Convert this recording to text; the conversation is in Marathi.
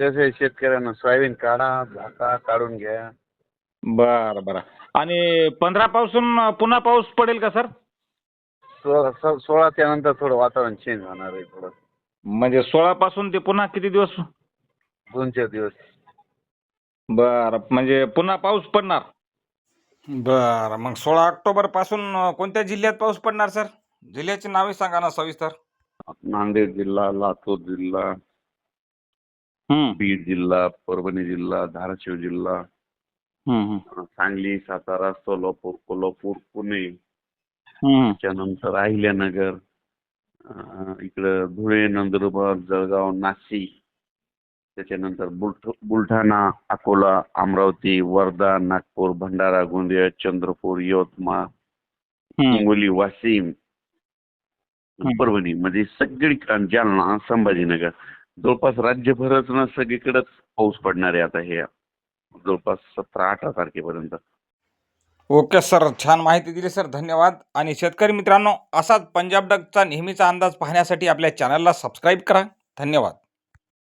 कसं आहे शेतकऱ्यांना सोयाबीन काढा झाका काढून घ्या. बरं बरं. आणि पंधरा पासून पुन्हा पाऊस पडेल का सर? सोळा स- सोळा त्यानंतर थोडं वातावरण चेंज होणार आहे थोडं. म्हणजे सोळा पासून ते पुन्हा किती दिवस? दोन चार दिवस. बरं म्हणजे पुन्हा पाऊस पडणार? बरं मग सोळा ऑक्टोबरपासून कोणत्या जिल्ह्यात पाऊस पडणार सर? जिल्ह्याची नावे सांगा ना सविस्तर. नांदेड जिल्हा लातूर जिल्हा. बीड जिल्हा परभणी जिल्हा धाराशिव जिल्हा सांगली सातारा सोलापूर कोल्हापूर पुणे. त्यानंतर अहिल्यानगर इकडं धुळे नंदुरबार जळगाव नाशिक त्याच्यानंतर बुलढाणा अकोला अमरावती वर्धा नागपूर भंडारा गोंदिया चंद्रपूर यवतमाळ. हिंगोली वाशिम. परभणी म्हणजे सगळी जालना संभाजीनगर जवळपास राज्यभरच ना सगळीकडेच पाऊस पडणार आहे आता हे. जवळपास सतरा अठरा तारखेपर्यंत. Okay sir. छान माहिती दिली सर. धन्यवाद. आणि शेतकरी मित्रांनो असाच पंजाब डगचा नेहमीचा अंदाज पाहण्यासाठी आपल्या चॅनलला सबस्क्राईब करा. धन्यवाद.